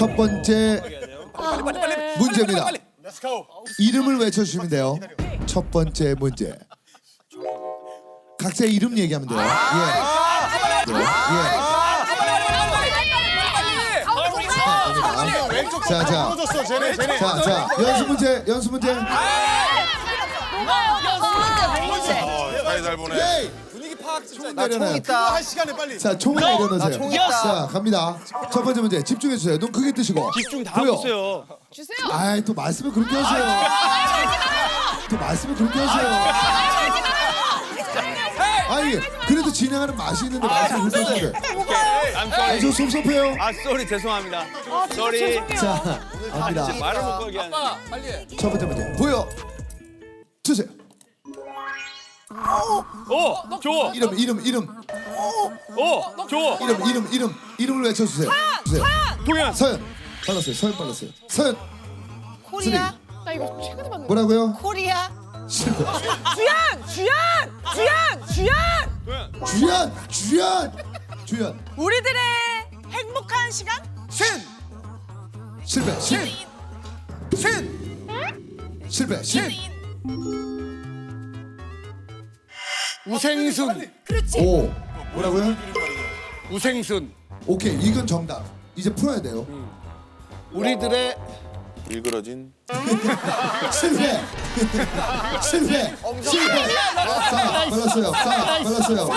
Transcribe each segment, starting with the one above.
첫 번째 문제입니다. 이름을 외쳐주시면 돼요. 첫 번째 문제. 각자의 이름 얘기하면 돼요. 예. 네, 예. 왼쪽 자, 자. 떨어졌어 쟤네 쟤네 자, 자, 연습 문제, 연습 문제. 어, 다리 잘 보네 에이! 분위기 파 악 진짜 내려놔요. 있다. 할 시간에 빨리 자, 총을 내려놓으세요. 총 있다. 자, 갑니다. 첫 번째 문제 집중해 주세요. 눈 크게 뜨시고. 집중 다 보여. 하고 있어요. 아이, 또 말씀을 그렇게 하세요. 또 말씀을 그렇게 하세요. 아니, 그래도 진행하는 맛이 있는데 말씀을 그렇게 하시는데. I'm 아, sorry. 저 섭섭해요. 아, 쏘리 죄송합니다. 쏘리. 자, 갑니다. 말을 못 걸게 하네. 첫 번째 문제 보여 주세요. 오, 줘. 이름, 이름, 이름, 오, 줘. 이름, 이름, 이름, 이름을 외쳐주세요. 주세요. 동현. 서연. 빨랐어요. 서연 빨랐어요. 서연. 코리아 나 이거 최근에 봤는데. 뭐라고요? 코리아 실패. 주연! 주연! 주연! 주연! 동현. 주연, 주연, 주연. 우리들의 행복한 시간 실패. 실. 실. 실패. 실. 우생순. 오. 뭐라고요? 우생순. 오케이. 이건 정답. 이제 풀어야 돼요. 우리들의 일그러진 실패. 실패. 실패. 자, 빨랐어요. 자, 빨랐어요.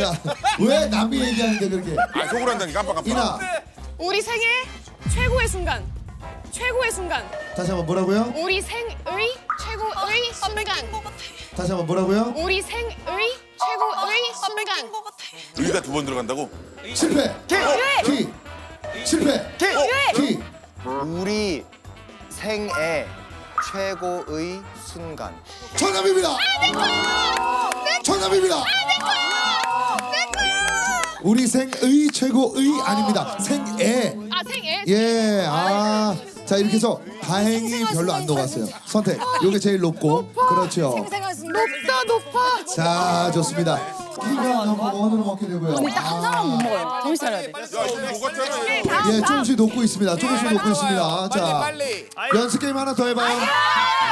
야, 왜 남이 얘기하는데 그렇게? 아 속을 한다니 깜빡깜빡 이나. 우리 생애 최고의 순간. 최고의 순간. 다시 한번 뭐라고요? 우리 생의 최고의 순간. 다시 한번 뭐라고요? 우리 생의 최고의 순간. 의가 두 번 들어간다고? 실패. 키. 실패. 키. 우리 생애 최고의 순간. 정답입니다. 정답입니다. 우리 생의 최고의 아닙니다. 생애. 아 생애. 예. 아. 자 이렇게 해서 다행히 별로 안 녹았어요. 선택. 요게 제일 높고. 그렇죠. 높다 높아. 자 좋습니다. 이거 너무 원으로 먹게 되고요. 아, 먹어요 정신 차려야 돼 야 이거 녹았잖아 예, 조금씩 녹고 있습니다. 조금씩 녹고 있습니다. 자, 연습 게임 하나 더 해봐요.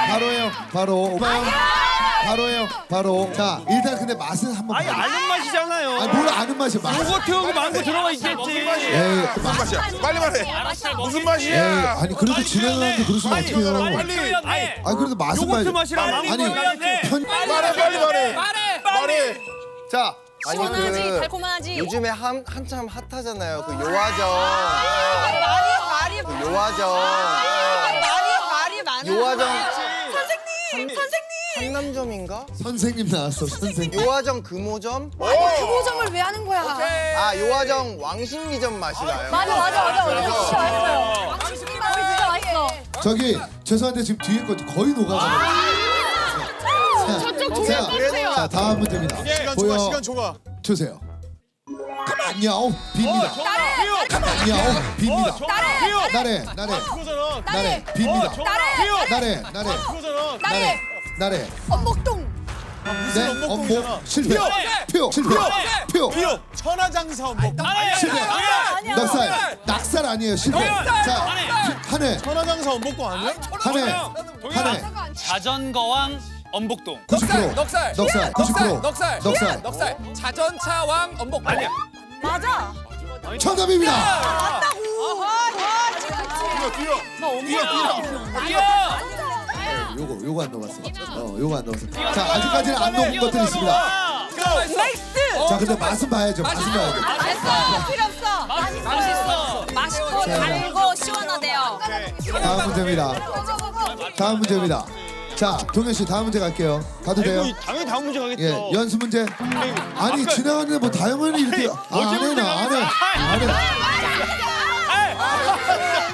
바로 해요. 바로. 봐요. 바로 해요. 바로. 자, 일단 근데 맛은 한번 아니, 봐요. 아는 맛이잖아요. 아니, 뭘 아는 맛이야. 맛. 요거트하고 망고 들어가 있겠지. 에이, 무슨 맛이야 빨리 말해 무슨 에이, 맛이야 아니 그래도 진행하는데 그러시면 어떡해요. 빨리. 아니, 아니 그래도 맛은 요거트 봐야지. 맛이랑 망고 아니, 들어가야지. 편, 말해 빨리 말해 말해 자, 아니 시원하지 그 달콤하지 요즘에 한 한참 핫하잖아요. 그 요화정. 말이 말이 그 요화정. 말이 말이 많아 요화정. 선생님 선생님 한남점인가? 선생님 나왔어. 선생님. 요화정 금오점? 그보점을 왜 하는 거야 아 요화정 왕십리점 맛이 나요. 맞아 맞아 맞아 맞아 진짜 맛있어요 진짜 맛있어 저기 죄송한데 지금 뒤에 거 거의 녹아가지고. 저쪽 자, 조명 꺼주세요. 자, 다음 문제입니다. 시간 보여 초과 시간 초과 주세요. 가만요. 빕니다. 비오. 가만요. 빕니다. 비오. 나래, 나래, 그거잖아 나래, 빕니다. 비오. 나래, 나래, 그거잖아 나래, 나래. 엄복동. 네, 엄복동이잖아. 엄복 실패. 표, 실패. 표, 비오 천하장사 엄복 실패. 아니야 넉살, 낙살 아니에요. 실패. 자, 한해, 천하장사 엄복동 아니야? 한해, 한해. 자전거왕 엄복동. 90%. 넉살, 넉살, 90%. 넉살, 넉살. 넉살, 자전차 왕 엄복. 아니야. 맞아. 정답입니다. 맞다고. 뛰어 뛰어. 뛰어 뛰어 요거, 요거 안 넣었어. 어, 요거 안 넣었어. 자, 아직까지는 안 넣은 것들이 있습니다. 넥스트 자, 근데 맛은 봐야죠. 맛은 봐야죠. 맛있어 필요 없어 맛있어 맛있고 달고 시원하대요 다음 문제입니다. 다음 문제입니다. 자, 동현 씨 다음 문제 갈게요. 가도 돼요? 당연히 다음 문제 가겠죠. 예, 연습 문제. 아니 지나가는데 뭐 다영언이 이렇게 아, 안 해, 나안 해, 안 해.